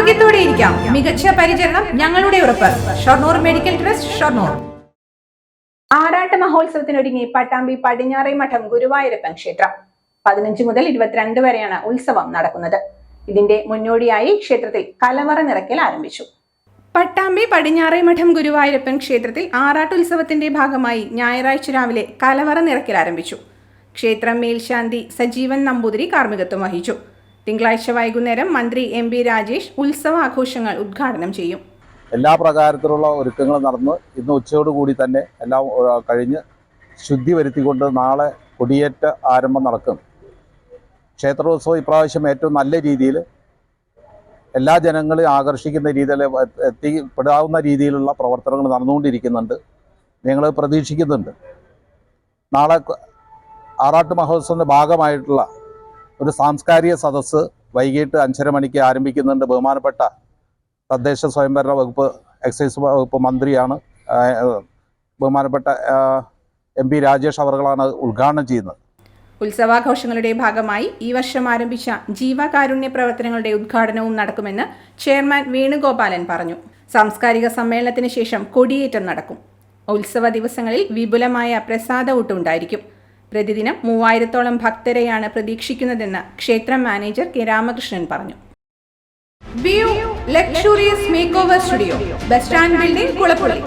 ആരോഗ്യത്തോടെ ഇരിക്കാം. മികച്ച പരിചരണം ഞങ്ങളുടെ ഉറപ്പ്. Shoranur medical trust Shoranur. ആറാട്ട് മഹോത്സവത്തിനൊരുങ്ങി പട്ടാമ്പി പടിഞ്ഞാറേ മഠം ഗുരുവായൂരപ്പൻ ക്ഷേത്രം. പതിനഞ്ച് മുതൽ ഇരുപത്തിരണ്ട് വരെയാണ് ഉത്സവം നടക്കുന്നത്. ഇതിന്റെ മുന്നോടിയായി ക്ഷേത്രത്തിൽ കലവറ നിറയ്ക്കൽ ആരംഭിച്ചു. പട്ടാമ്പി പടിഞ്ഞാറേ മഠം ഗുരുവായൂരപ്പൻ ക്ഷേത്രത്തിൽ ആറാട്ടുത്സവത്തിന്റെ ഭാഗമായി ഞായറാഴ്ച രാവിലെ കലവറ നിറയ്ക്കൽ ആരംഭിച്ചു. ക്ഷേത്രം മേൽശാന്തി സജീവൻ നമ്പൂതിരി കാർമ്മികത്വം വഹിച്ചു. തിങ്കളാഴ്ച വൈകുന്നേരം മന്ത്രി എം ബി രാജേഷ് ഉത്സവാഘോഷങ്ങൾ ഉദ്ഘാടനം ചെയ്യും. എല്ലാ പ്രകാരത്തിലുള്ള ഒരുക്കങ്ങൾ നടന്ന്. ഇന്ന് ഉച്ചയോടുകൂടി തന്നെ എല്ലാം കഴിഞ്ഞ് ശുദ്ധി വരുത്തിക്കൊണ്ട് നാളെ കൊടിയേറ്റ ആരംഭം നടക്കും. ക്ഷേത്രോത്സവം ഇപ്രാവശ്യം ഏറ്റവും നല്ല രീതിയിൽ എല്ലാ ജനങ്ങളെയും ആകർഷിക്കുന്ന രീതിയിൽ എത്തിപ്പെടാവുന്ന രീതിയിലുള്ള പ്രവർത്തനങ്ങൾ നടന്നുകൊണ്ടിരിക്കുന്നുണ്ട്. ഞങ്ങൾ പ്രതീക്ഷിക്കുന്നുണ്ട്. നാളെ ആറാട്ട് മഹോത്സവത്തിന്റെ ഭാഗമായിട്ടുള്ള ഒരു സാംസ്കാരിക സദസ്സ് വൈകിട്ട് അഞ്ചര മണിക്ക് ആരംഭിക്കുന്നുണ്ട്. ബഹുമാനപ്പെട്ട തദ്ദേശ സ്വയംഭരണ വകുപ്പ് എക്സൈസ് വകുപ്പ് മന്ത്രിയാണ്. ബഹുമാനപ്പെട്ട എം പി രാജേഷ് അവർകളാണ് ഉദ്ഘാടനം ചെയ്യുന്നത്. ഉത്സവാഘോഷങ്ങളുടെ ഭാഗമായി ഈ വർഷം ആരംഭിച്ച ജീവകാരുണ്യ പ്രവർത്തനങ്ങളുടെ ഉദ്ഘാടനവും നടക്കുമെന്ന് ചെയർമാൻ വേണുഗോപാലൻ പറഞ്ഞു. സാംസ്കാരിക സമ്മേളനത്തിന് ശേഷം കൊടിയേറ്റം നടക്കും. ഉത്സവ ദിവസങ്ങളിൽ വിപുലമായ പ്രസാദ ഊട്ടുണ്ടായിരിക്കും. പ്രതിദിനം മൂവായിരത്തോളം ഭക്തരെയാണ് പ്രതീക്ഷിക്കുന്നതെന്ന് ക്ഷേത്ര മാനേജർ കെ രാമകൃഷ്ണൻ പറഞ്ഞു. Luxurious makeover studio. Bus stand building Kulappully.